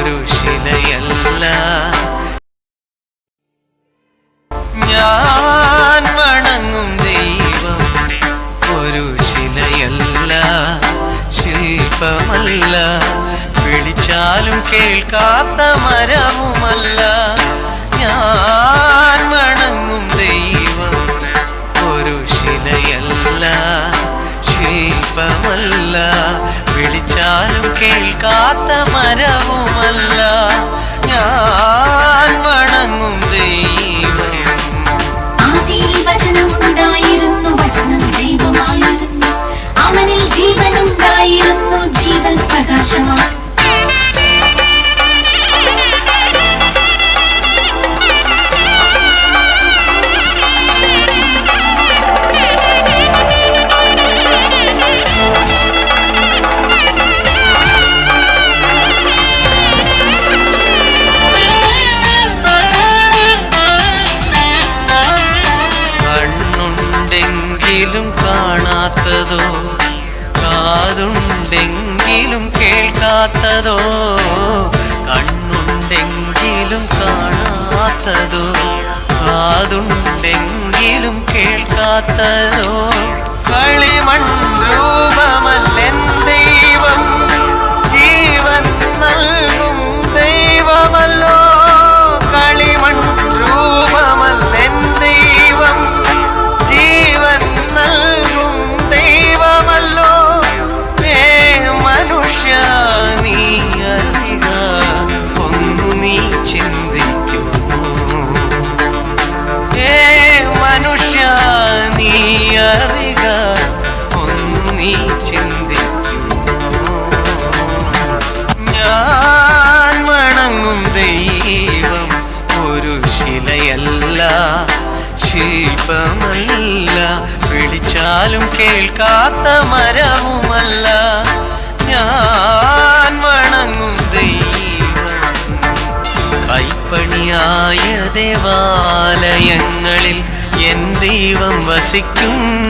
ഒരു ശിലയല്ല. ഞാൻ വണങ്ങും ദൈവം ഒരു ശിലയല്ല. ശില്പമല്ല വിളിച്ചാലും കേൾക്കാത്ത മരവുമല്ല. ഞാൻ വണങ്ങും ദൈവം ഒരു ശിലയല്ല. ശില്പമല്ല വിളിച്ചാലും കേൾക്കാത്ത മരവുമല്ല. പ്രകാശമാണ് കണ്ണുണ്ടെങ്കിലും Bye.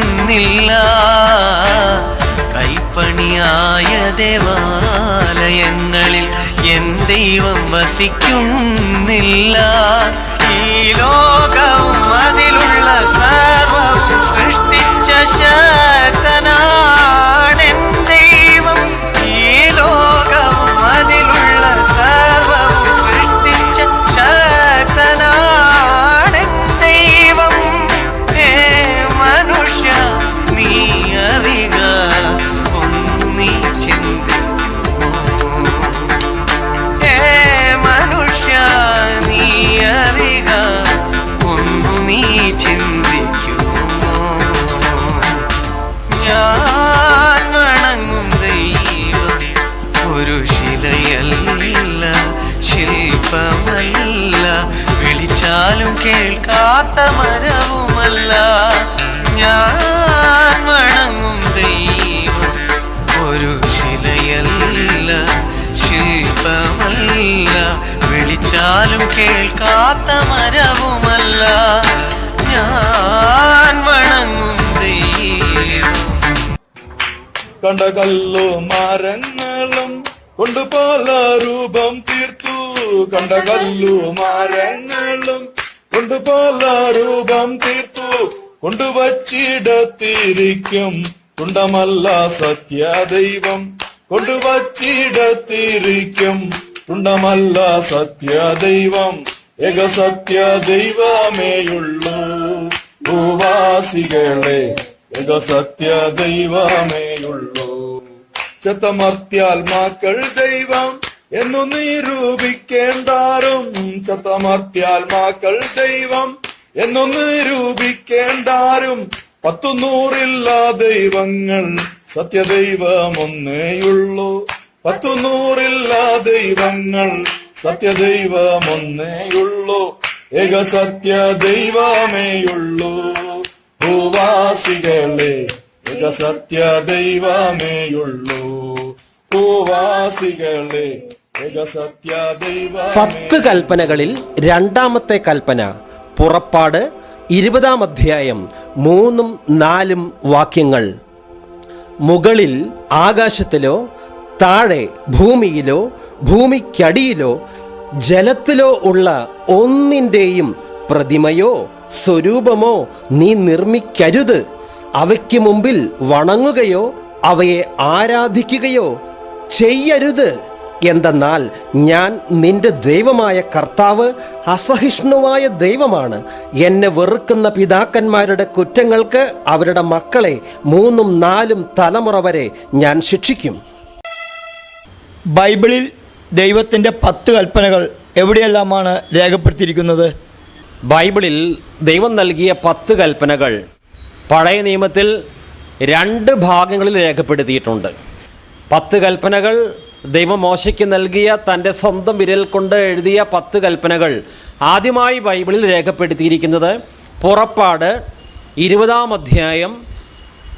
വസിക്കുന്നില്ല കൈപ്പണിയായ ദേവാലയങ്ങളിൽ എൻ ദൈവം വസിക്കുന്നില്ല. ഈ ലോകം അതിലുള്ള സർവവും സൃഷ്ടിച്ച ശക്തനാണെൻ കേൾക്കാത്ത മരവുമല്ല ഞാൻ വണങ്ങും ദൈവം. ഒരു ശിലയല്ല ശില്പമല്ല. വിളിച്ചാലും കേൾക്കാത്ത മരവുമല്ല. ഞാൻ വണങ്ങും ദൈവം. കണ്ട കല്ലു മരങ്ങളും കൊണ്ട് പല രൂപം തീർത്തു കണ്ടകല്ലു മരങ്ങളും കൊണ്ട് പല രൂപം തീർത്തു കൊണ്ടുവച്ചിടത്തിരിക്കും തുണ്ടമല്ല സത്യദൈവം കൊണ്ടുവച്ചിടത്തിരിക്കും തുണ്ടമല്ല സത്യദൈവം ഏക സത്യ ദൈവമേയുള്ളൂ. ഭൂവാസികളെ ഏക സത്യ ദൈവമേയുള്ളൂ. ചത്തമർത്യാത്മാക്കൾ ദൈവം. എന്നു നിരൂപിക്കേണ്ടാരും ചത്തമർത്തിയാത്മാക്കൾ ദൈവം. എന്നു നിരൂപിക്കേണ്ടാരും പത്തു നൂറില്ല ദൈവങ്ങൾ സത്യദൈവമൊന്നേയുള്ളൂ. പത്തു നൂറില്ല ദൈവങ്ങൾ സത്യദൈവം ഒന്നേയുള്ളൂ ഏക സത്യ ദൈവമേയുള്ളൂ. ഭൂവാസികളെ ഏക സത്യ ദൈവമേയുള്ളൂ. ഭൂവാസികളെ പത്ത് കൽപ്പനകളിൽ രണ്ടാമത്തെ കൽപ്പന പുറപ്പാട് ഇരുപതാം അധ്യായം മൂന്നും നാലും വാക്യങ്ങൾ. മുകളിൽ ആകാശത്തിലോ താഴെ ഭൂമിയിലോ ഭൂമിക്കടിയിലോ ജലത്തിലോ ഉള്ള ഒന്നിന്റെയും പ്രതിമയോ സ്വരൂപമോ നീ നിർമ്മിക്കരുത്. അവയ്ക്ക് മുമ്പിൽ വണങ്ങുകയോ അവയെ ആരാധിക്കുകയോ ചെയ്യരുത്. എന്തെന്നാൽ ഞാൻ നിന്റെ ദൈവമായ കർത്താവ് അസഹിഷ്ണുവായ ദൈവമാണ്. എന്നെ വെറുക്കുന്ന പിതാക്കന്മാരുടെ കുറ്റങ്ങൾക്ക് അവരുടെ മക്കളെ മൂന്നും നാലും തലമുറ വരെ ഞാൻ ശിക്ഷിക്കും. ബൈബിളിൽ ദൈവത്തിന്റെ പത്ത് കൽപ്പനകൾ എവിടെയെല്ലാമാണ് രേഖപ്പെടുത്തിയിരിക്കുന്നത്? ബൈബിളിൽ ദൈവം നൽകിയ പത്ത് കൽപ്പനകൾ പഴയ നിയമത്തിൽ രണ്ട് ഭാഗങ്ങളിൽ രേഖപ്പെടുത്തിയിട്ടുണ്ട്. പത്ത് കൽപ്പനകൾ ദൈവം മോശയ്ക്ക് നൽകിയ തന്റെ സ്വന്തം വിരൽ കൊണ്ട് എഴുതിയ പത്ത് കൽപ്പനകൾ ആദ്യമായി ബൈബിളിൽ രേഖപ്പെടുത്തിയിരിക്കുന്നത് പുറപ്പാട് ഇരുപതാം അധ്യായം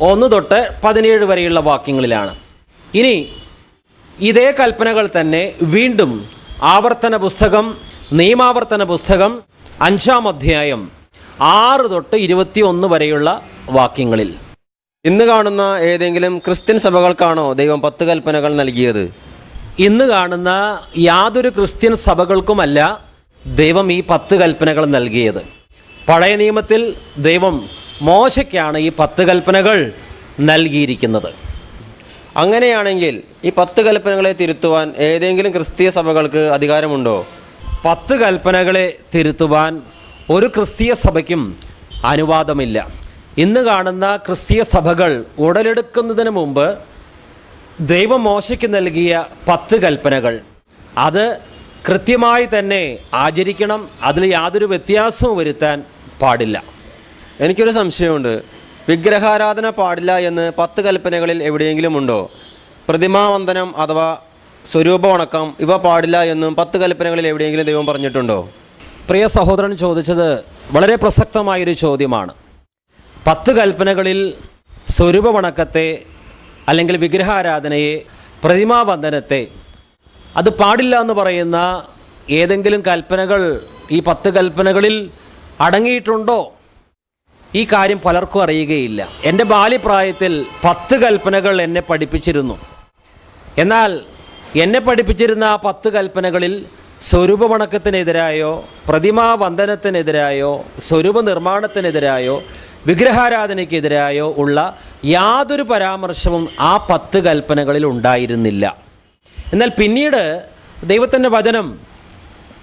ഒന്ന് തൊട്ട് പതിനേഴ് വരെയുള്ള വാക്യങ്ങളിലാണ്. ഇനി ഇതേ കൽപ്പനകൾ തന്നെ വീണ്ടും ആവർത്തന പുസ്തകം നിയമാവർത്തന പുസ്തകം അഞ്ചാം അധ്യായം ആറ് തൊട്ട് ഇരുപത്തി ഒന്ന് വരെയുള്ള വാക്യങ്ങളിൽ. ഇന്ന് കാണുന്ന ഏതെങ്കിലും ക്രിസ്ത്യൻ സഭകൾക്കാണോ ദൈവം പത്ത് കൽപ്പനകൾ നൽകിയത്? ഇന്ന് കാണുന്ന യാതൊരു ക്രിസ്ത്യൻ സഭകൾക്കുമല്ല ദൈവം ഈ പത്ത് കൽപ്പനകൾ നൽകിയത്. പഴയ നിയമത്തിൽ ദൈവം മോശയ്ക്കാണ് ഈ പത്ത് കൽപ്പനകൾ നൽകിയിരിക്കുന്നത്. അങ്ങനെയാണെങ്കിൽ ഈ പത്ത് കൽപ്പനകളെ തിരുത്തുവാൻ ഏതെങ്കിലും ക്രിസ്തീയ സഭകൾക്ക് അധികാരമുണ്ടോ? പത്ത് കൽപ്പനകളെ തിരുത്തുവാൻ ഒരു ക്രിസ്തീയ സഭയ്ക്കും അനുവാദമില്ല. ഇന്ന് കാണുന്ന ക്രിസ്തീയ സഭകൾ ഉടലെടുക്കുന്നതിന് മുമ്പ് ദൈവം മോശയ്ക്ക് നൽകിയ പത്ത് കൽപ്പനകൾ. അത് കൃത്യമായി തന്നെ ആചരിക്കണം അതിൽ യാതൊരു വ്യത്യാസവും വരുത്താൻ പാടില്ല. എനിക്കൊരു സംശയമുണ്ട്. വിഗ്രഹാരാധന പാടില്ല എന്ന് പത്ത് കൽപ്പനകളിൽ എവിടെയെങ്കിലും ഉണ്ടോ? പ്രതിമാവന്ദനം അഥവാ സ്വരൂപ വണക്കം ഇവ പാടില്ല എന്നും പത്ത് കൽപ്പനകളിൽ എവിടെയെങ്കിലും ദൈവം പറഞ്ഞിട്ടുണ്ടോ? പ്രിയ സഹോദരൻ ചോദിച്ചത് വളരെ പ്രസക്തമായൊരു ചോദ്യമാണ്. പത്ത് കൽപ്പനകളിൽ സ്വരൂപവണക്കത്തെ അല്ലെങ്കിൽ വിഗ്രഹാരാധനയെ പ്രതിമാബന്ധനത്തെ അത് പാടില്ല എന്ന് പറയുന്ന ഏതെങ്കിലും കൽപ്പനകൾ ഈ പത്ത് കൽപ്പനകളിൽ അടങ്ങിയിട്ടുണ്ടോ? ഈ കാര്യം പലർക്കും അറിയുകയില്ല. എന്റെ ബാല്യപ്രായത്തിൽ പത്ത് കൽപ്പനകൾ എന്നെ പഠിപ്പിച്ചിരുന്നു. എന്നാൽ എന്നെ പഠിപ്പിച്ചിരുന്ന ആ പത്ത് കൽപ്പനകളിൽ സ്വരൂപമണക്കത്തിനെതിരായോ പ്രതിമാബന്ധനത്തിനെതിരായോ സ്വരൂപ നിർമ്മാണത്തിനെതിരായോ വിഗ്രഹാരാധനയ്ക്കെതിരായോ ഉള്ള യാതൊരു പരാമർശവും ആ പത്ത് കൽപ്പനകളിൽ ഉണ്ടായിരുന്നില്ല. എന്നാൽ പിന്നീട് ദൈവത്തിന്റെ വചനം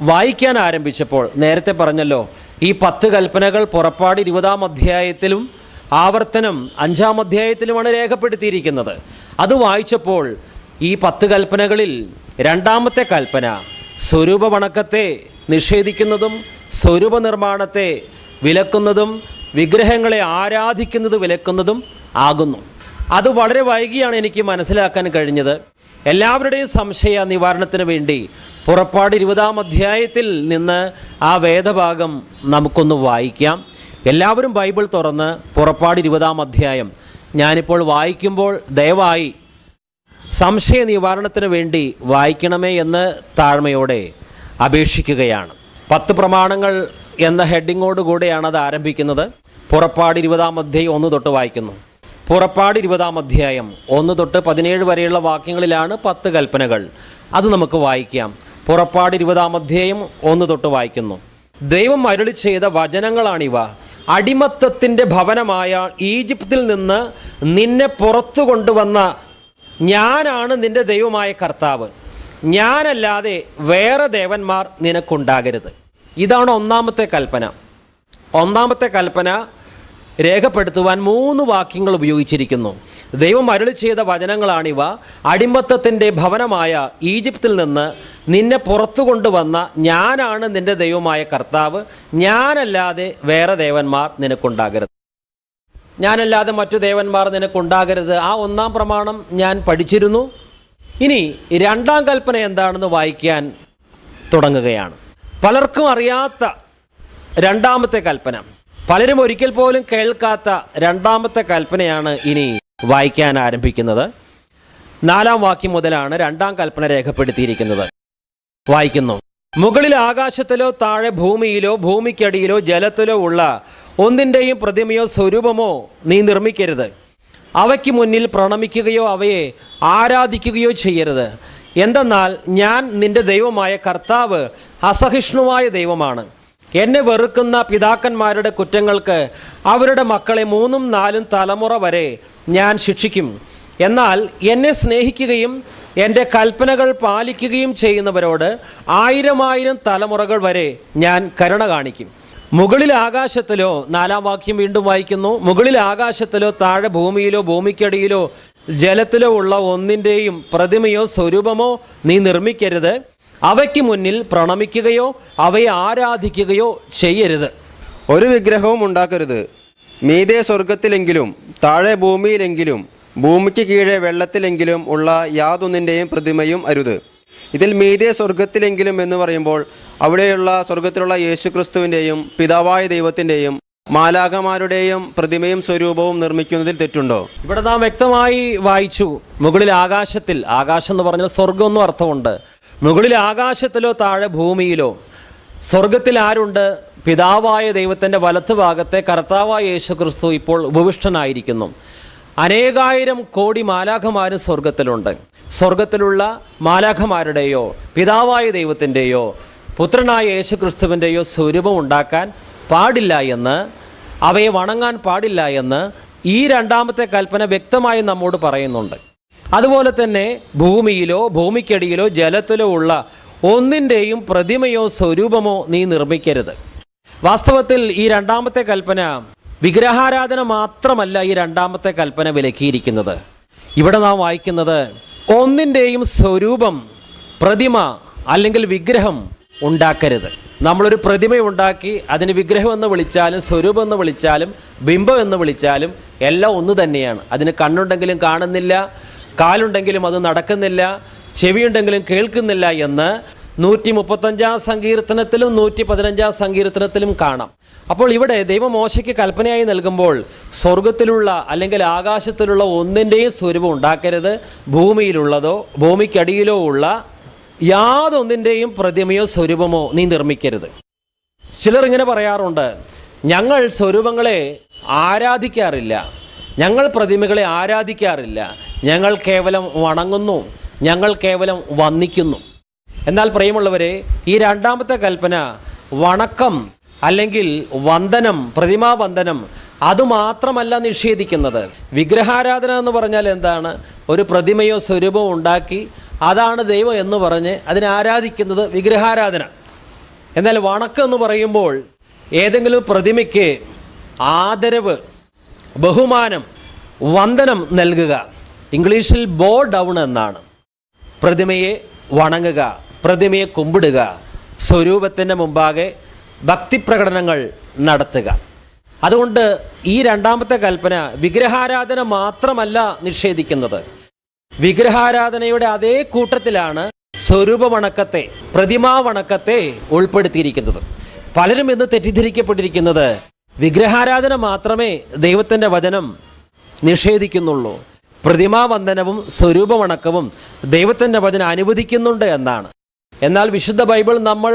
വായിക്കാൻ ആരംഭിച്ചപ്പോൾ നേരത്തെ പറഞ്ഞല്ലോ ഈ പത്ത് കൽപ്പനകൾ പുറപ്പാട് ഇരുപതാം അധ്യായത്തിലും ആവർത്തനം അഞ്ചാം അധ്യായത്തിലുമാണ് രേഖപ്പെടുത്തിയിരിക്കുന്നത്. അത് വായിച്ചപ്പോൾ ഈ പത്ത് കൽപ്പനകളിൽ രണ്ടാമത്തെ കൽപ്പന സ്വരൂപ വണക്കത്തെ നിഷേധിക്കുന്നതും സ്വരൂപ നിർമ്മാണത്തെ വിലക്കുന്നതും വിഗ്രഹങ്ങളെ ആരാധിക്കുന്നത് വിലക്കുന്നതും ആകുന്നു. അത് വളരെ വൈകിയാണ് എനിക്ക് മനസ്സിലാക്കാൻ കഴിഞ്ഞത്. എല്ലാവരുടെയും സംശയ നിവാരണത്തിന് വേണ്ടി പുറപ്പാട് ഇരുപതാം അധ്യായത്തിൽ നിന്ന് ആ വേദഭാഗം നമുക്കൊന്ന് വായിക്കാം. എല്ലാവരും ബൈബിൾ തുറന്ന് പുറപ്പാട് ഇരുപതാം അധ്യായം. ഞാനിപ്പോൾ വായിക്കുമ്പോൾ ദയവായി സംശയ നിവാരണത്തിന് വേണ്ടി വായിക്കണമേ എന്ന് താഴ്മയോടെ അപേക്ഷിക്കുകയാണ്. പത്ത് പ്രമാണങ്ങൾ എന്ന ഹെഡിങ്ങോട് കൂടെയാണ് അത് ആരംഭിക്കുന്നത്. പുറപ്പാട് ഇരുപതാം അധ്യായം ഒന്ന് തൊട്ട് വായിക്കുന്നു. പുറപ്പാട് ഇരുപതാം അധ്യായം ഒന്ന് തൊട്ട് പതിനേഴ് വരെയുള്ള വാക്യങ്ങളിലാണ് പത്ത് കൽപ്പനകൾ. അത് നമുക്ക് വായിക്കാം. പുറപ്പാട് ഇരുപതാം അധ്യായം ഒന്ന് തൊട്ട് വായിക്കുന്നു. ദൈവം അരുളി ചെയ്ത വചനങ്ങളാണിവ. അടിമത്തത്തിന്റെ ഭവനമായ ഈജിപ്തിൽ നിന്ന് നിന്നെ പുറത്തു കൊണ്ടുവന്ന ഞാനാണ് നിന്റെ ദൈവമായ കർത്താവ്. ഞാനല്ലാതെ വേറെ ദേവന്മാർ നിനക്കുണ്ടാകരുത്. ഇതാണ് ഒന്നാമത്തെ കൽപ്പന. ഒന്നാമത്തെ കൽപ്പന രേഖപ്പെടുത്തുവാൻ മൂന്ന് വാക്യങ്ങൾ ഉപയോഗിച്ചിരിക്കുന്നു. ദൈവം അരുളി ചെയ്ത വചനങ്ങളാണിവ. അടിമത്തത്തിന്റെ ഭവനമായ ഈജിപ്തിൽ നിന്ന് നിന്നെ പുറത്തു കൊണ്ടുവന്ന ഞാനാണ് നിന്റെ ദൈവമായ കർത്താവ്. ഞാനല്ലാതെ വേറെ ദേവന്മാർ നിനക്കുണ്ടാകരുത്. ഞാനല്ലാതെ മറ്റു ദേവന്മാർ നിനക്കുണ്ടാകരുത്. ആ ഒന്നാം പ്രമാണം ഞാൻ പഠിച്ചിരുന്നു. ഇനി രണ്ടാം കൽപ്പന എന്താണെന്ന് വായിക്കാൻ തുടങ്ങുകയാണ്. പലർക്കും അറിയാത്ത രണ്ടാമത്തെ കൽപ്പന. പലരും ഒരിക്കൽ പോലും കേൾക്കാത്ത രണ്ടാമത്തെ കൽപ്പനയാണ് ഇനി വായിക്കാൻ ആരംഭിക്കുന്നത്. നാലാം വാക്യം മുതലാണ് രണ്ടാം കൽപ്പന രേഖപ്പെടുത്തിയിരിക്കുന്നത്. വായിക്കുന്നു. മുകളിൽ ആകാശത്തിലോ താഴെ ഭൂമിയിലോ ഭൂമിക്കടിയിലോ ജലത്തിലോ ഉള്ള ഒന്നിന്റെയും പ്രതിമയോ സ്വരൂപമോ നീ നിർമ്മിക്കരുത്. അവയ്ക്ക് മുന്നിൽ പ്രണമിക്കുകയോ അവയെ ആരാധിക്കുകയോ ചെയ്യരുത്. എന്തെന്നാൽ ഞാൻ നിന്റെ ദൈവമായ കർത്താവ് അസഹിഷ്ണുവായ ദൈവമാണ്. എന്നെ വെറുക്കുന്ന പിതാക്കന്മാരുടെ കുറ്റങ്ങൾക്ക് അവരുടെ മക്കളെ മൂന്നും നാലും തലമുറ വരെ ഞാൻ ശിക്ഷിക്കും. എന്നാൽ എന്നെ സ്നേഹിക്കുകയും എന്റെ കൽപ്പനകൾ പാലിക്കുകയും ചെയ്യുന്നവരോട് ആയിരം ആയിരം തലമുറകൾ വരെ ഞാൻ കരുണ കാണിക്കും. മുകളിൽ ആകാശത്തിലോ നാലാം വാക്യം വീണ്ടും വായിക്കുന്നു മുകളിൽ ആകാശത്തിലോ താഴെ ഭൂമിയിലോ ഭൂമിക്കടിയിലോ ജലത്തിലോ ഉള്ള ഒന്നിന്റെയും പ്രതിമയോ സ്വരൂപമോ നീ നിർമ്മിക്കരുത്. അവയ്ക്ക് മുന്നിൽ പ്രണമിക്കുകയോ അവയെ ആരാധിക്കുകയോ ചെയ്യരുത്. ഒരു വിഗ്രഹവും ഉണ്ടാക്കരുത്. മീതെ സ്വർഗത്തിലെങ്കിലും താഴെ ഭൂമിയിലെങ്കിലും ഭൂമിക്ക് കീഴെ വെള്ളത്തിലെങ്കിലും ഉള്ള യാതൊന്നിന്റെയും പ്രതിമയും അരുത്. ഇതിൽ മീതെ സ്വർഗത്തിലെങ്കിലും എന്ന് പറയുമ്പോൾ അവിടെയുള്ള സ്വർഗത്തിലുള്ള യേശുക്രിസ്തുവിന്റെയും പിതാവായ ദൈവത്തിന്റെയും മാലാകമാരുടെയും പ്രതിമയും സ്വരൂപവും നിർമ്മിക്കുന്നതിൽ തെറ്റുണ്ടോ? ഇവിടെ നാം വ്യക്തമായി വായിച്ചു മുകളിൽ ആകാശത്തിൽ ആകാശം എന്ന് പറഞ്ഞാൽ സ്വർഗം എന്നും അർത്ഥമുണ്ട്. മുകളിൽ ആകാശത്തിലോ താഴെ ഭൂമിയിലോ സ്വർഗത്തിൽ ആരുണ്ട്? പിതാവായ ദൈവത്തിന്റെ വലത്ത് ഭാഗത്തെ കർത്താവായ യേശു ക്രിസ്തു ഇപ്പോൾ ഉപവിഷ്ടനായിരിക്കുന്നു. അനേകായിരം കോടി മാലാഖമാരും സ്വർഗത്തിലുണ്ട്. സ്വർഗത്തിലുള്ള മാലാഖമാരുടെയോ പിതാവായ ദൈവത്തിന്റെയോ പുത്രനായ യേശു ക്രിസ്തുവിന്റെയോ സ്വരൂപം ഉണ്ടാക്കാൻ പാടില്ല എന്ന് അവയെ വണങ്ങാൻ പാടില്ല എന്ന് ഈ രണ്ടാമത്തെ കൽപ്പന വ്യക്തമായി നമ്മോട് പറയുന്നുണ്ട്. അതുപോലെ തന്നെ ഭൂമിയിലോ ഭൂമിക്കടിയിലോ ജലത്തിലോ ഉള്ള ഒന്നിന്റെയും പ്രതിമയോ സ്വരൂപമോ നീ നിർമ്മിക്കരുത്. വാസ്തവത്തിൽ ഈ രണ്ടാമത്തെ കൽപ്പന വിഗ്രഹാരാധന മാത്രമല്ല ഈ രണ്ടാമത്തെ കൽപ്പന വിലക്കിയിരിക്കുന്നത്. ഇവിടെ നാം വായിക്കുന്നത് ഒന്നിന്റെയും സ്വരൂപം പ്രതിമ അല്ലെങ്കിൽ വിഗ്രഹം ഉണ്ടാക്കരുത്. നമ്മളൊരു പ്രതിമ ഉണ്ടാക്കി അതിന് വിഗ്രഹം എന്ന് വിളിച്ചാലും സ്വരൂപം എന്ന് വിളിച്ചാലും ബിംബം എന്ന് വിളിച്ചാലും എല്ലാം ഒന്ന് തന്നെയാണ്. അതിന് കണ്ണുണ്ടെങ്കിലും കാണുന്നില്ല കാലുണ്ടെങ്കിലും അത് നടക്കുന്നില്ല ചെവിയുണ്ടെങ്കിലും കേൾക്കുന്നില്ല എന്ന് നൂറ്റി മുപ്പത്തഞ്ചാം സങ്കീർത്തനത്തിലും നൂറ്റി പതിനഞ്ചാം സങ്കീർത്തനത്തിലും കാണാം. അപ്പോൾ ഇവിടെ ദൈവമോശയ്ക്ക് കൽപ്പനയായി നൽകുമ്പോൾ സ്വർഗത്തിലുള്ള അല്ലെങ്കിൽ ആകാശത്തിലുള്ള ഒന്നിന്റെയും സ്വരൂപം ഉണ്ടാക്കരുത്. ഭൂമിയിലുള്ളതോ ഭൂമിക്കടിയിലോ ഉള്ള യാതൊന്നിന്റെയും പ്രതിമയോ സ്വരൂപമോ നീ നിർമ്മിക്കരുത്. ചിലർ ഇങ്ങനെ പറയാറുണ്ട് ഞങ്ങൾ സ്വരൂപങ്ങളെ ആരാധിക്കാറില്ല. ഞങ്ങൾ പ്രതിമകളെ ആരാധിക്കാറില്ല. ഞങ്ങൾ കേവലം വണങ്ങുന്നു ഞങ്ങൾ കേവലം വന്ദിക്കുന്നു. എന്നാൽ പ്രിയമുള്ളവരെ ഈ രണ്ടാമത്തെ കൽപ്പന വണക്കം അല്ലെങ്കിൽ വന്ദനം പ്രതിമാവന്ദനം അതുമാത്രമല്ല നിഷേധിക്കുന്നത്. വിഗ്രഹാരാധന എന്ന് പറഞ്ഞാൽ എന്താണ്? ഒരു പ്രതിമയോ സ്വരൂപമോ ഉണ്ടാക്കി അതാണ് ദൈവം എന്ന് പറഞ്ഞ് അതിനെ ആരാധിക്കുന്നത് വിഗ്രഹാരാധന. എന്നാൽ വണക്കം എന്ന് പറയുമ്പോൾ ഏതെങ്കിലും പ്രതിമയ്ക്ക് ആദരവ് ബഹുമാനം വന്ദനം നൽകുക. ഇംഗ്ലീഷിൽ ബോ ഡൗൺ എന്നാണ്. പ്രതിമയെ വണങ്ങുക പ്രതിമയെ കുമ്പിടുക സ്വരൂപത്തിന്റെ മുമ്പാകെ ഭക്തിപ്രകടനങ്ങൾ നടത്തുക. അതുകൊണ്ട് ഈ രണ്ടാമത്തെ കൽപ്പന വിഗ്രഹാരാധന മാത്രമല്ല നിഷേധിക്കുന്നത്. വിഗ്രഹാരാധനയുടെ അതേ കൂട്ടത്തിലാണ് സ്വരൂപവണക്കത്തെ പ്രതിമാവണക്കത്തെ ഉൾപ്പെടുത്തിയിരിക്കുന്നത്. പലരും ഇന്ന് തെറ്റിദ്ധരിക്കപ്പെട്ടിരിക്കുന്നത് വിഗ്രഹാരാധന മാത്രമേ ദൈവത്തിന്റെ വചനം നിഷേധിക്കുന്നുള്ളൂ. പ്രതിമാവന്ദനവും സ്വരൂപമണക്കവും ദൈവത്തിന്റെ വചന അനുവദിക്കുന്നുണ്ട് എന്നാണ്. എന്നാൽ വിശുദ്ധ ബൈബിൾ നമ്മൾ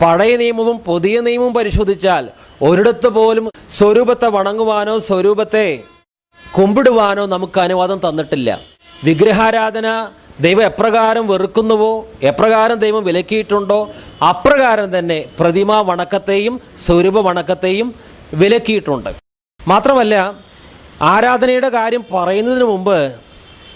പഴയ നിയമവും പുതിയ നിയമവും പരിശോധിച്ചാൽ ഒരിടത്ത് പോലും സ്വരൂപത്തെ വണങ്ങുവാനോ സ്വരൂപത്തെ കുമ്പിടുവാനോ നമുക്ക് അനുവാദം തന്നിട്ടില്ല. വിഗ്രഹാരാധന ദൈവം എപ്രകാരം വെറുക്കുന്നുവോ എപ്രകാരം ദൈവം വിലക്കിയിട്ടുണ്ടോ അപ്രകാരം തന്നെ പ്രതിമാ വണക്കത്തെയും സ്വരൂപ വണക്കത്തെയും വിലക്കിയിട്ടുണ്ട്. മാത്രമല്ല ആരാധനയുടെ കാര്യം പറയുന്നതിന് മുമ്പ്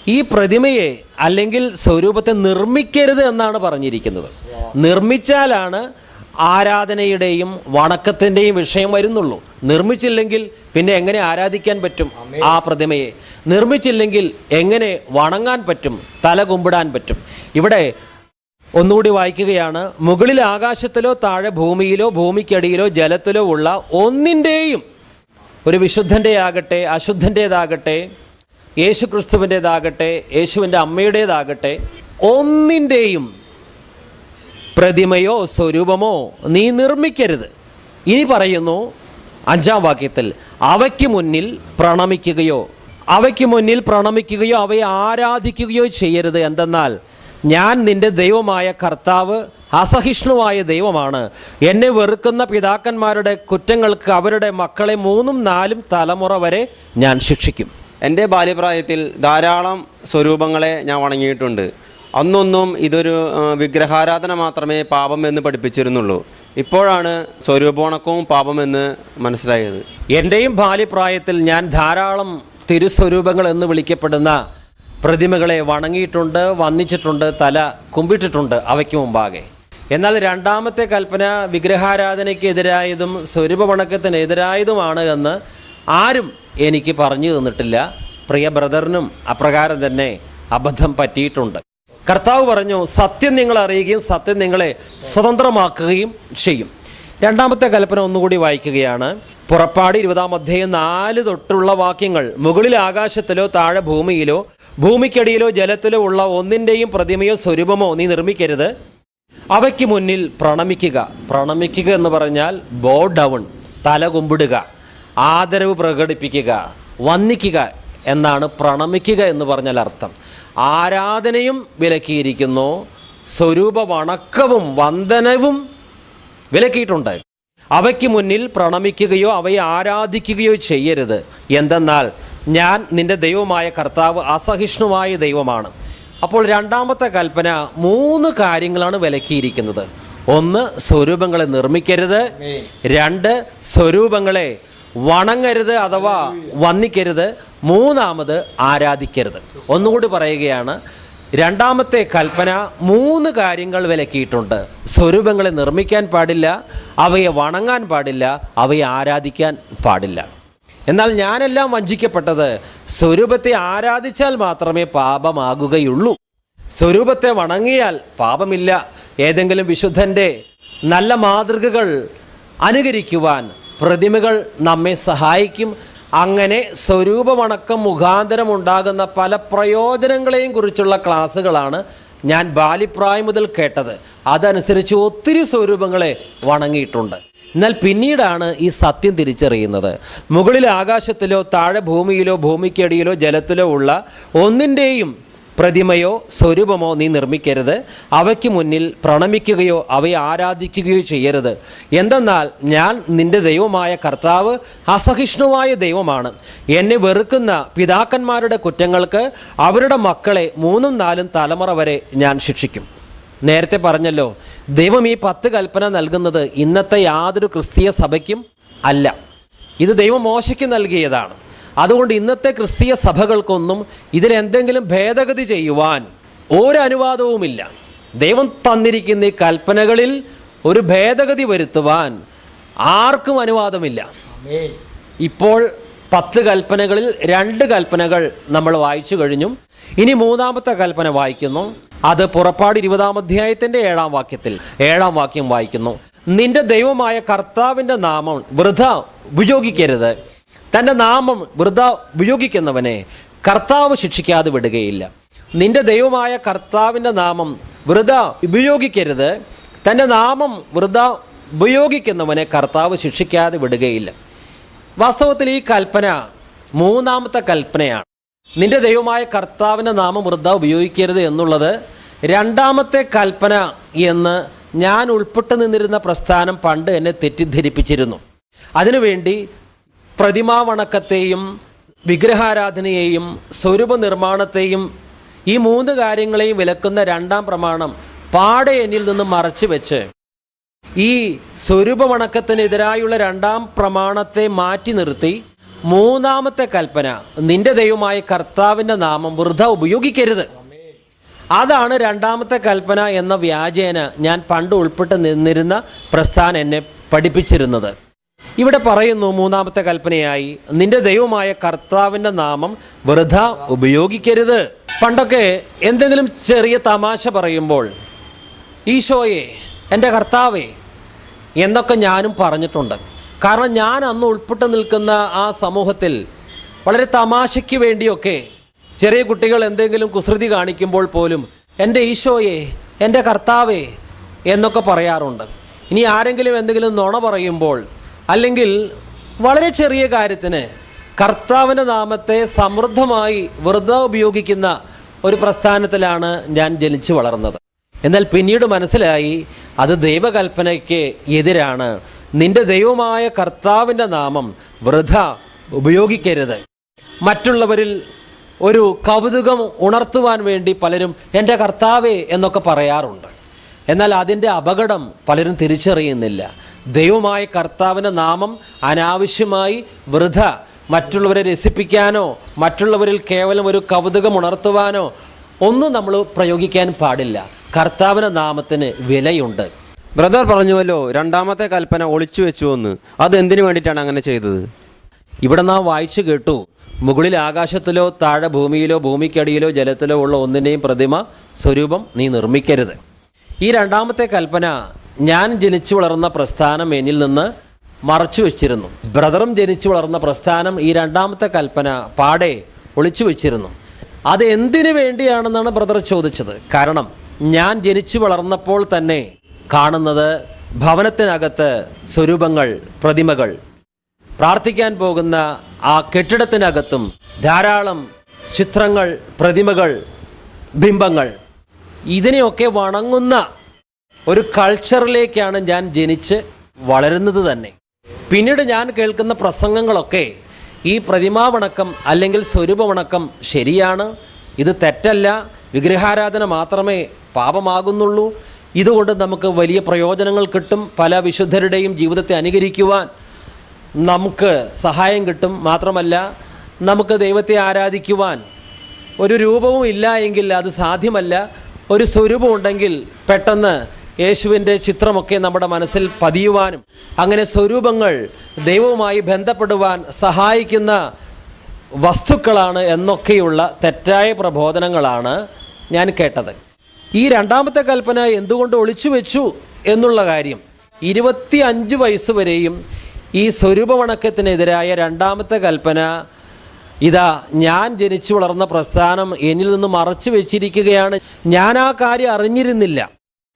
ഈ പ്രതിമയെ അല്ലെങ്കിൽ സ്വരൂപത്തെ നിർമ്മിക്കരുത് എന്നാണ് പറഞ്ഞിരിക്കുന്നത്. നിർമ്മിച്ചാലാണ് ആരാധനയുടെയും വണക്കത്തിന്റെയും വിഷയം വരുന്നുള്ളൂ. നിർമ്മിച്ചില്ലെങ്കിൽ പിന്നെ എങ്ങനെ ആരാധിക്കാൻ പറ്റും ആ പ്രതിമയെ? നിർമ്മിച്ചില്ലെങ്കിൽ എങ്ങനെ വണങ്ങാൻ പറ്റും? തല കുമ്പിടാൻ പറ്റും? ഇവിടെ ഒന്നുകൂടി വായിക്കുകയാണ്. മുകളിൽ ആകാശത്തിലോ താഴെ ഭൂമിയിലോ ഭൂമിക്കടിയിലോ ജലത്തിലോ ഉള്ള ഒന്നിന്റെയും ഒരു വിശുദ്ധന്റെ ആകട്ടെ അശുദ്ധന്റേതാകട്ടെ യേശു ക്രിസ്തുവിന്റേതാകട്ടെ യേശുവിന്റെ അമ്മയുടേതാകട്ടെ ഒന്നിന്റെയും പ്രതിമയോ സ്വരൂപമോ നീ നിർമ്മിക്കരുത്. ഇനി പറയുന്നു അഞ്ചാം വാക്യത്തിൽ അവയ്ക്ക് മുന്നിൽ പ്രണമിക്കുകയോ അവയ്ക്ക് മുന്നിൽ പ്രണമിക്കുകയോ അവയെ ആരാധിക്കുകയോ ചെയ്യരുത്. എന്തെന്നാൽ ഞാൻ നിന്റെ ദൈവമായ കർത്താവ് അസഹിഷ്ണുവായ ദൈവമാണ്. എന്നെ വെറുക്കുന്ന പിതാക്കന്മാരുടെ കുറ്റങ്ങൾക്ക് അവരുടെ മക്കളെ മൂന്നും നാലും തലമുറ വരെ ഞാൻ ശിക്ഷിക്കും. എന്റെ ബാല്യപ്രായത്തിൽ ധാരാളം സ്വരൂപങ്ങളെ ഞാൻ വണങ്ങിയിട്ടുണ്ട്. അന്നൊന്നും ഇതൊരു വിഗ്രഹാരാധന മാത്രമേ പാപം എന്ന് പഠിപ്പിച്ചിരുന്നുള്ളൂ. ഇപ്പോഴാണ് സ്വരൂപോണക്കവും പാപമെന്ന് മനസ്സിലായത്. എന്റെയും ബാല്യപ്രായത്തിൽ ഞാൻ ധാരാളം തിരുസ്വരൂപങ്ങൾ എന്ന് വിളിക്കപ്പെടുന്ന പ്രതിമകളെ വണങ്ങിയിട്ടുണ്ട് വന്നിച്ചിട്ടുണ്ട് തല കുമ്പിട്ടിട്ടുണ്ട് അവയ്ക്ക് മുമ്പാകെ. എന്നാൽ രണ്ടാമത്തെ കൽപ്പന വിഗ്രഹാരാധനയ്ക്കെതിരായതും സ്വരൂപ വണക്കത്തിനെതിരായതുമാണ് എന്ന് ആരും എനിക്ക് പറഞ്ഞു തന്നിട്ടില്ല. പ്രിയ ബ്രദറിനും അപ്രകാരം തന്നെ അബദ്ധം പറ്റിയിട്ടുണ്ട്. കർത്താവ് പറഞ്ഞു സത്യം നിങ്ങൾ അറിയുകയും സത്യം നിങ്ങളെ സ്വതന്ത്രമാക്കുകയും ചെയ്യും. രണ്ടാമത്തെ കൽപ്പന ഒന്നുകൂടി വായിക്കുകയാണ്. പുറപ്പാട് ഇരുപതാം അധ്യായം നാല് തൊട്ടുള്ള വാക്യങ്ങൾ മുകളിൽ ആകാശത്തിലോ താഴെ ഭൂമിയിലോ ഭൂമിക്കടിയിലോ ജലത്തിലോ ഉള്ള ഒന്നിന്റെയും പ്രതിമയോ സ്വരൂപമോ നീ നിർമ്മിക്കരുത്. അവയ്ക്ക് മുന്നിൽ പ്രണമിക്കുക. പ്രണമിക്കുക എന്ന് പറഞ്ഞാൽ ബോ ഡൗൺ തല കുമ്പിടുക ആദരവ് പ്രകടിപ്പിക്കുക വന്ദിക്കുക എന്നാണ് പ്രണമിക്കുക എന്ന് പറഞ്ഞാൽ അർത്ഥം. ആരാധനയും വിലക്കിയിരിക്കുന്നു സ്വരൂപ വണക്കവും വന്ദനവും വിലക്കിയിട്ടുണ്ട് അവയ്ക്ക് മുന്നിൽ പ്രണമിക്കുകയോ അവയെ ആരാധിക്കുകയോ ചെയ്യരുത്. എന്തെന്നാൽ ഞാൻ നിന്റെ ദൈവമായ കർത്താവ് അസഹിഷ്ണുവായ ദൈവമാണ്. അപ്പോൾ രണ്ടാമത്തെ കൽപ്പന മൂന്ന് കാര്യങ്ങളാണ് വിലക്കിയിരിക്കുന്നത്. ഒന്ന് സ്വരൂപങ്ങളെ നിർമ്മിക്കരുത്. രണ്ട് സ്വരൂപങ്ങളെ വണങ്ങരുത് അഥവാ വന്നിക്കരുത്. മൂന്നാമത് ആരാധിക്കരുത്. ഒന്നുകൂടി പറയുകയാണ് രണ്ടാമത്തെ കൽപ്പന മൂന്ന് കാര്യങ്ങൾ വിലക്കിയിട്ടുണ്ട്. സ്വരൂപങ്ങളെ നിർമ്മിക്കാൻ പാടില്ല അവയെ വണങ്ങാൻ പാടില്ല അവയെ ആരാധിക്കാൻ പാടില്ല. എന്നാൽ ഞാനെല്ലാം വഞ്ചിക്കപ്പെട്ടത് സ്വരൂപത്തെ ആരാധിച്ചാൽ മാത്രമേ പാപമാകുകയുള്ളൂ. സ്വരൂപത്തെ വണങ്ങിയാൽ പാപമില്ല. ഏതെങ്കിലും വിശുദ്ധന്റെ നല്ല മാതൃകകൾ അനുകരിക്കുവാൻ പ്രതിമകൾ നമ്മെ സഹായിക്കും. അങ്ങനെ സ്വരൂപമണക്കം മുഖാന്തരം ഉണ്ടാകുന്ന പല പ്രയോജനങ്ങളെയും കുറിച്ചുള്ള ക്ലാസ്സുകളാണ് ഞാൻ ബാലിപ്രായം മുതൽ കേട്ടത്. അതനുസരിച്ച് ഒത്തിരി സ്വരൂപങ്ങളെ വണങ്ങിയിട്ടുണ്ട്. എന്നാൽ പിന്നീടാണ് ഈ സത്യം തിരിച്ചറിയുന്നത്. മുകളിൽ ആകാശത്തിലോ താഴെ ഭൂമിയിലോ ഭൂമിക്കടിയിലോ ജലത്തിലോ ഉള്ള ഒന്നിന്റെയും പ്രതിമയോ സ്വരൂപമോ നീ നിർമ്മിക്കരുത്. അവയ്ക്ക് മുന്നിൽ പ്രണമിക്കുകയോ അവയെ ആരാധിക്കുകയോ ചെയ്യരുത്. എന്തെന്നാൽ ഞാൻ നിന്റെ ദൈവമായ കർത്താവ് അസഹിഷ്ണുവായ ദൈവമാണ്. എന്നെ വെറുക്കുന്ന പിതാക്കന്മാരുടെ കുറ്റങ്ങൾക്ക് അവരുടെ മക്കളെ മൂന്നും നാലും തലമുറ വരെ ഞാൻ ശിക്ഷിക്കും. നേരത്തെ പറഞ്ഞല്ലോ ദൈവം ഈ പത്ത് കൽപ്പന നൽകുന്നത് ഇന്നത്തെ യാതൊരു ക്രിസ്തീയ സഭയ്ക്കും അല്ല. ഇത് ദൈവം മോശയ്ക്ക് നൽകിയതാണ്. അതുകൊണ്ട് ഇന്നത്തെ ക്രിസ്തീയ സഭകൾക്കൊന്നും ഇതിലെന്തെങ്കിലും ഭേദഗതി ചെയ്യുവാൻ ഒരു അനുവാദവുമില്ല. ദൈവം തന്നിരിക്കുന്ന ഈ കൽപ്പനകളിൽ ഒരു ഭേദഗതി വരുത്തുവാൻ ആർക്കും അനുവാദമില്ല. ഇപ്പോൾ പത്ത് കൽപ്പനകളിൽ രണ്ട് കൽപ്പനകൾ നമ്മൾ വായിച്ചു കഴിഞ്ഞു. ഇനി മൂന്നാമത്തെ കൽപ്പന വായിക്കുന്നു. അത് പുറപ്പാട് ഇരുപതാം അധ്യായത്തിന്റെ ഏഴാം വാക്യത്തിൽ ഏഴാം വാക്യം വായിക്കുന്നു. നിന്റെ ദൈവമായ കർത്താവിന്റെ നാമം വൃഥ ഉപയോഗിക്കരുത് തന്റെ നാമം വൃഥ ഉപയോഗിക്കുന്നവനെ കർത്താവ് ശിക്ഷിക്കാതെ വിടുകയില്ല. നിന്റെ ദൈവമായ കർത്താവിന്റെ നാമം വൃഥ ഉപയോഗിക്കരുത് തന്റെ നാമം വൃഥ ഉപയോഗിക്കുന്നവനെ കർത്താവ് ശിക്ഷിക്കാതെ വിടുകയില്ല. വാസ്തവത്തിൽ ഈ കൽപ്പന മൂന്നാമത്തെ കൽപ്പനയാണ്. നിന്റെ ദൈവമായ കർത്താവിന്റെ നാമം വൃദ്ധ ഉപയോഗിക്കരുത് എന്നുള്ളത് രണ്ടാമത്തെ കൽപ്പന എന്ന് ഞാൻ ഉൾപ്പെട്ടു നിന്നിരുന്ന പ്രസ്ഥാനം പണ്ട് എന്നെ തെറ്റിദ്ധരിപ്പിച്ചിരുന്നു. അതിനുവേണ്ടി പ്രതിമാവണക്കത്തെയും വിഗ്രഹാരാധനയെയും സ്വരൂപ നിർമ്മാണത്തെയും ഈ മൂന്ന് കാര്യങ്ങളെയും വിലക്കുന്ന രണ്ടാം പ്രമാണം പാടെ എന്നിൽ നിന്ന് മറച്ചു വെച്ച് ഈ സ്വരൂപമണക്കത്തിനെതിരായുള്ള രണ്ടാം പ്രമാണത്തെ മാറ്റി നിർത്തി മൂന്നാമത്തെ കൽപ്പന നിന്റെ ദൈവമായ കർത്താവിന്റെ നാമം വൃദ്ധ ഉപയോഗിക്കരുത്. അതാണ് രണ്ടാമത്തെ കൽപ്പന എന്ന വ്യാജേന ഞാൻ പണ്ട് ഉൾപ്പെട്ട് നിന്നിരുന്ന പ്രസ്ഥാനം എന്നെ പഠിപ്പിച്ചിരുന്നത്. ഇവിടെ പറയുന്നു മൂന്നാമത്തെ കൽപ്പനയായി നിന്റെ ദൈവമായ കർത്താവിന്റെ നാമം വൃഥ ഉപയോഗിക്കരുത്. പണ്ടൊക്കെ എന്തെങ്കിലും ചെറിയ തമാശ പറയുമ്പോൾ ഈശോയെ എന്റെ കർത്താവേ എന്നൊക്കെ ഞാനും പറഞ്ഞിട്ടുണ്ട്. കാരണം ഞാൻ അന്ന് ഉൾപ്പെട്ട് നിൽക്കുന്ന ആ സമൂഹത്തിൽ വളരെ തമാശയ്ക്ക് വേണ്ടിയൊക്കെ ചെറിയ കുട്ടികൾ എന്തെങ്കിലും കുസൃതി കാണിക്കുമ്പോൾ പോലും എന്റെ ഈശോയെ എന്റെ കർത്താവേ എന്നൊക്കെ പറയാറുണ്ട്. ഇനി ആരെങ്കിലും എന്തെങ്കിലും നുണ പറയുമ്പോൾ അല്ലെങ്കിൽ വളരെ ചെറിയ കാര്യത്തിന് കർത്താവിന്റെ നാമത്തെ സമൃദ്ധമായി വെറുതെ ഉപയോഗിക്കുന്ന ഒരു പ്രസ്ഥാനത്തിലാണ് ഞാൻ ജനിച്ചു വളർന്നത്. എന്നാൽ പിന്നീട് മനസ്സിലായി അത് ദൈവകൽപ്പനയ്ക്ക് എതിരാണ്. നിന്റെ ദൈവമായ കർത്താവിന്റെ നാമം വൃഥ ഉപയോഗിക്കരുത്. മറ്റുള്ളവരിൽ ഒരു കൗതുകം ഉണർത്തുവാൻ വേണ്ടി പലരും എന്റെ കർത്താവേ എന്നൊക്കെ പറയാറുണ്ട്. എന്നാൽ അതിന്റെ അപകടം പലരും തിരിച്ചറിയുന്നില്ല. ദൈവമായ കർത്താവിന്റെ നാമം അനാവശ്യമായി വൃഥ. മറ്റുള്ളവരെ രസിപ്പിക്കാനോ മറ്റുള്ളവരിൽ കേവലം ഒരു കൗതുകം ഉണർത്തുവാനോ ഒന്നും നമ്മൾ പ്രയോഗിക്കാൻ പാടില്ല. കർത്താവിന്റെ നാമത്തിന് വിലയുണ്ട്. ബ്രദർ പറഞ്ഞുവല്ലോ രണ്ടാമത്തെ കൽപ്പന ഒളിച്ചു വെച്ചു എന്ന് അത് എന്തിനു വേണ്ടിയിട്ടാണ് അങ്ങനെ ചെയ്തത്? ഇവിടെ നാം വായിച്ചു കേട്ടു. മുകളിൽ ആകാശത്തിലോ താഴെ ഭൂമിയിലോ ഭൂമിക്കടിയിലോ ജലത്തിലോ ഉള്ള ഒന്നിന്റെയും പ്രതിമ സ്വരൂപം നീ നിർമ്മിക്കരുത്. ഈ രണ്ടാമത്തെ കൽപ്പന ഞാൻ ജനിച്ചു വളർന്ന പ്രസ്ഥാനം എന്നിൽ നിന്ന് മറച്ചു വെച്ചിരുന്നു. ബ്രദറും ജനിച്ചു വളർന്ന പ്രസ്ഥാനം ഈ രണ്ടാമത്തെ കൽപ്പന പാടെ ഒളിച്ചു വെച്ചിരുന്നു. അത് എന്തിനു വേണ്ടിയാണെന്നാണ് ബ്രദർ ചോദിച്ചത്. കാരണം ഞാൻ ജനിച്ചു വളർന്നപ്പോൾ തന്നെ കാണുന്നത് ഭവനത്തിനകത്ത് സ്വരൂപങ്ങൾ പ്രതിമകൾ. പ്രാർത്ഥിക്കാൻ പോകുന്ന ആ കെട്ടിടത്തിനകത്തും ധാരാളം ചിത്രങ്ങൾ പ്രതിമകൾ ബിംബങ്ങൾ. ഇതിനെയൊക്കെ വണങ്ങുന്ന ഒരു കൾച്ചറിലേക്കാണ് ഞാൻ ജനിച്ച് വളരുന്നത് തന്നെ. പിന്നീട് ഞാൻ കേൾക്കുന്ന പ്രസംഗങ്ങളൊക്കെ ഈ പ്രതിമാവണക്കം അല്ലെങ്കിൽ സ്വരൂപവണക്കം ശരിയാണ് ഇത് തെറ്റല്ല വിഗ്രഹാരാധന മാത്രമേ പാപമാകുന്നുള്ളൂ ഇതുകൊണ്ട് നമുക്ക് വലിയ പ്രയോജനങ്ങൾ കിട്ടും. പല വിശുദ്ധരുടെയും ജീവിതത്തെ അനുകരിക്കുവാൻ നമുക്ക് സഹായം കിട്ടും. മാത്രമല്ല നമുക്ക് ദൈവത്തെ ആരാധിക്കുവാൻ ഒരു രൂപവും ഇല്ല എങ്കിൽ അത് സാധ്യമല്ല. ഒരു സ്വരൂപം ഉണ്ടെങ്കിൽ പെട്ടെന്ന് യേശുവിന്റെ ചിത്രമൊക്കെ നമ്മുടെ മനസ്സിൽ പതിയുവാനും അങ്ങനെ സ്വരൂപങ്ങൾ ദൈവവുമായി ബന്ധപ്പെടുവാൻ സഹായിക്കുന്ന വസ്തുക്കളാണ് എന്നൊക്കെയുള്ള തെറ്റായ പ്രബോധനങ്ങളാണ് ഞാൻ കേട്ടത്. ഈ രണ്ടാമത്തെ കൽപ്പന എന്തുകൊണ്ട് ഒളിച്ചു വെച്ചു എന്നുള്ള കാര്യം. ഇരുപത്തി അഞ്ച് വയസ്സ് വരെയും ഈ സ്വരൂപവണക്കത്തിനെതിരായ രണ്ടാമത്തെ കൽപ്പന ഇതാ ഞാൻ ജനിച്ചു വളർന്ന പ്രസ്ഥാനം എന്നിൽ നിന്ന് മറച്ചു വെച്ചിരിക്കുകയാണ്. ഞാൻ ആ കാര്യം അറിഞ്ഞിരുന്നില്ല.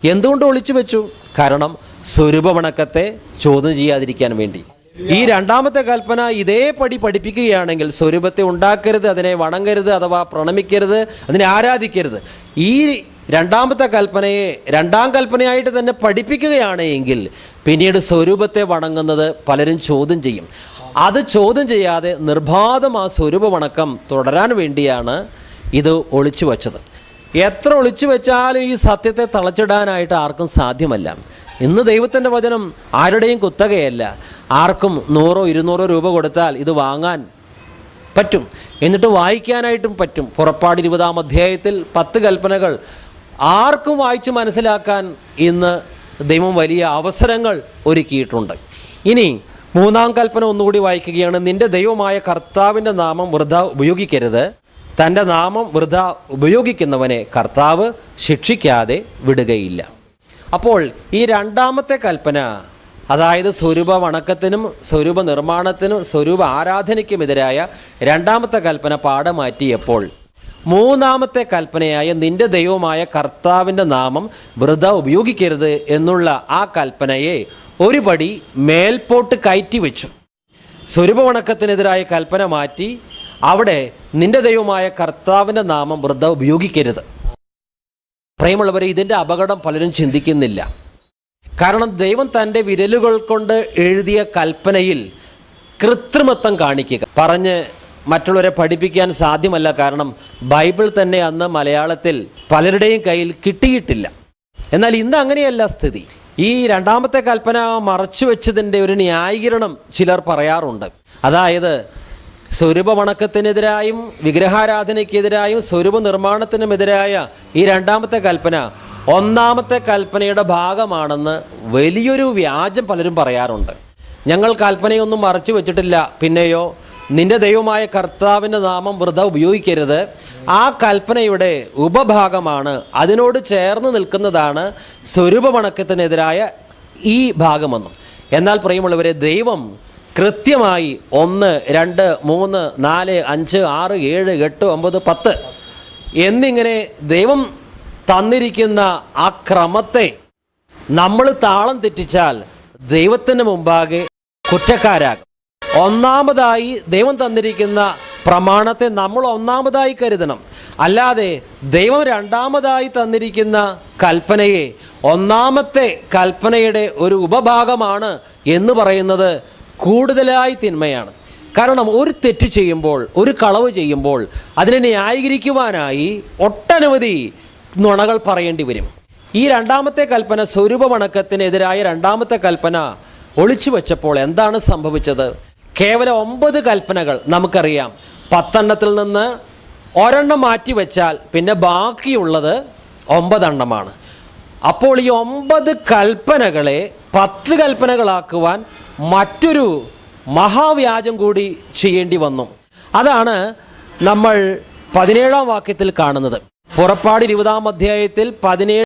എന്തുകൊണ്ട് ഒളിച്ചു വെച്ചു? കാരണം സ്വരൂപവണക്കത്തെ ചോദ്യം ചെയ്യാതിരിക്കാൻ വേണ്ടി. ഈ രണ്ടാമത്തെ കൽപ്പന ഇതേപടി പഠിപ്പിക്കുകയാണെങ്കിൽ സ്വരൂപത്തെ ഉണ്ടാക്കരുത് അതിനെ വണങ്ങരുത് അഥവാ പ്രണമിക്കരുത് അതിനെ ആരാധിക്കരുത്. ഈ രണ്ടാമത്തെ കൽപ്പനയെ രണ്ടാം കൽപ്പനയായിട്ട് തന്നെ പഠിപ്പിക്കുകയാണ് എങ്കിൽ പിന്നീട് സ്വരൂപത്തെ വണങ്ങുന്നത് പലരും ചോദ്യം ചെയ്യും. അത് ചോദ്യം ചെയ്യാതെ നിർബാധം ആ സ്വരൂപ വണക്കം തുടരാൻ വേണ്ടിയാണ് ഇത് ഒളിച്ചു വച്ചത്. എത്ര ഒളിച്ചു വെച്ചാലും ഈ സത്യത്തെ തളച്ചിടാനായിട്ട് ആർക്കും സാധ്യമല്ല. ഇന്ന് ദൈവത്തിന്റെ വചനം ആരുടെയും കുത്തകയല്ല. ആർക്കും നൂറോ ഇരുന്നൂറോ രൂപ കൊടുത്താൽ ഇത് വാങ്ങാൻ പറ്റും. എന്നിട്ട് വായിക്കാനായിട്ടും പറ്റും. പുറപ്പാട് ഇരുപതാം അധ്യായത്തിൽ പത്ത് കൽപ്പനകൾ ആർക്കും വായിച്ച് മനസ്സിലാക്കാൻ ഇന്ന് ദൈവം വലിയ അവസരങ്ങൾ ഒരുക്കിയിട്ടുണ്ട്. ഇനി മൂന്നാം കൽപ്പന ഒന്നുകൂടി വായിക്കുകയാണ്. നിന്റെ ദൈവമായ കർത്താവിന്റെ നാമം വൃഥ ഉപയോഗിക്കരുത്. തന്റെ നാമം വൃഥ ഉപയോഗിക്കുന്നവനെ കർത്താവ് ശിക്ഷിക്കാതെ വിടുകയില്ല. അപ്പോൾ ഈ രണ്ടാമത്തെ കൽപ്പന അതായത് സ്വരൂപ വണക്കത്തിനും സ്വരൂപ നിർമ്മാണത്തിനും സ്വരൂപ ആരാധനയ്ക്കുമെതിരായ രണ്ടാമത്തെ കൽപ്പന പാടമാറ്റിയപ്പോൾ മൂന്നാമത്തെ കൽപ്പനയായ നിന്റെ ദൈവമായ കർത്താവിന്റെ നാമം വൃത ഉപയോഗിക്കരുത് എന്നുള്ള ആ കൽപ്പനയെ ഒരുപടി മേൽപോട്ട് കയറ്റി വെച്ചു. സ്വരൂപവണക്കത്തിനെതിരായ കൽപ്പന മാറ്റി അവിടെ നിന്റെ ദൈവമായ കർത്താവിന്റെ നാമം വൃത ഉപയോഗിക്കരുത്. പ്രിയമുള്ളവരെ ഇതിന്റെ അപകടം പലരും ചിന്തിക്കുന്നില്ല. കാരണം ദൈവം തന്റെ വിരലുകൾ കൊണ്ട് എഴുതിയ കൽപ്പനയിൽ കൃത്രിമത്വം കാണിക്കുക. പറഞ്ഞ് മറ്റുള്ളവരെ പഠിപ്പിക്കാൻ സാധ്യമല്ല. കാരണം ബൈബിൾ തന്നെ അന്ന് മലയാളത്തിൽ പലരുടെയും കയ്യിൽ കിട്ടിയിട്ടില്ല. എന്നാൽ ഇന്ന് അങ്ങനെയല്ല സ്ഥിതി. ഈ രണ്ടാമത്തെ കൽപ്പന മറച്ചു വെച്ചതിന്റെ ഒരു ന്യായീകരണം ചിലർ പറയാറുണ്ട്. അതായത് സ്വരൂപമണക്കത്തിനെതിരായും വിഗ്രഹാരാധനയ്ക്കെതിരായും സ്വരൂപ നിർമ്മാണത്തിനുമെതിരായ ഈ രണ്ടാമത്തെ കൽപ്പന ഒന്നാമത്തെ കൽപ്പനയുടെ ഭാഗമാണെന്ന് വലിയൊരു വ്യാജം പലരും പറയാറുണ്ട്. ഞങ്ങൾ കൽപ്പനയൊന്നും മറച്ചു വെച്ചിട്ടില്ല. പിന്നെയോ നിന്റെ ദൈവമായ കർത്താവിന്റെ നാമം വ്രത ഉപയോഗിക്കരുത്. ആ കൽപ്പനയുടെ ഉപഭാഗമാണ് അതിനോട് ചേർന്ന് നിൽക്കുന്നതാണ് സ്വരൂപമണക്കത്തിനെതിരായ ഈ ഭാഗമെന്നും. എന്നാൽ പ്രിയമുള്ളവരെ ദൈവം കൃത്യമായി ഒന്ന് രണ്ട് മൂന്ന് നാല് അഞ്ച് ആറ് ഏഴ് എട്ട് ഒമ്പത് പത്ത് എന്നിങ്ങനെ ദൈവം തന്നിരിക്കുന്ന ആ ക്രമത്തെ നമ്മൾ താളം തെറ്റിച്ചാൽ ദൈവത്തിന് മുമ്പാകെ കുറ്റക്കാരാകും. ഒന്നാമതായി ദൈവം തന്നിരിക്കുന്ന പ്രമാണത്തെ നമ്മൾ ഒന്നാമതായി കരുതണം. അല്ലാതെ ദൈവം രണ്ടാമതായി തന്നിരിക്കുന്ന കൽപ്പനയെ ഒന്നാമത്തെ കൽപ്പനയുടെ ഒരു ഉപഭാഗമാണ് എന്ന് പറയുന്നത് കൂടുതലായി തിന്മയാണ്. കാരണം ഒരു തെറ്റ് ചെയ്യുമ്പോൾ ഒരു കളവ് ചെയ്യുമ്പോൾ അതിനെ ന്യായീകരിക്കുവാനായി ഒട്ടനവധി നുണകൾ പറയേണ്ടി വരും. ഈ രണ്ടാമത്തെ കൽപ്പന സ്വരൂപമണക്കത്തിനെതിരായ രണ്ടാമത്തെ കൽപ്പന ഒളിച്ചു വെച്ചപ്പോൾ എന്താണ് സംഭവിച്ചത്? കേവലം ഒമ്പത് കൽപ്പനകൾ നമുക്കറിയാം. പത്തെണ്ണത്തിൽ നിന്ന് ഒരെണ്ണം മാറ്റി വെച്ചാൽ പിന്നെ ബാക്കിയുള്ളത് ഒമ്പതെണ്ണമാണ്. അപ്പോൾ ഈ ഒമ്പത് കൽപ്പനകളെ പത്ത് കൽപ്പനകളാക്കുവാൻ മറ്റൊരു മഹാവ്യാജം കൂടി ചെയ്യേണ്ടി വന്നു. അതാണ് നമ്മൾ പതിനേഴാം വാക്യത്തിൽ കാണുന്നത്. പുറപ്പാട് ഇരുപതാം അധ്യായത്തിൽ പതിനേഴ്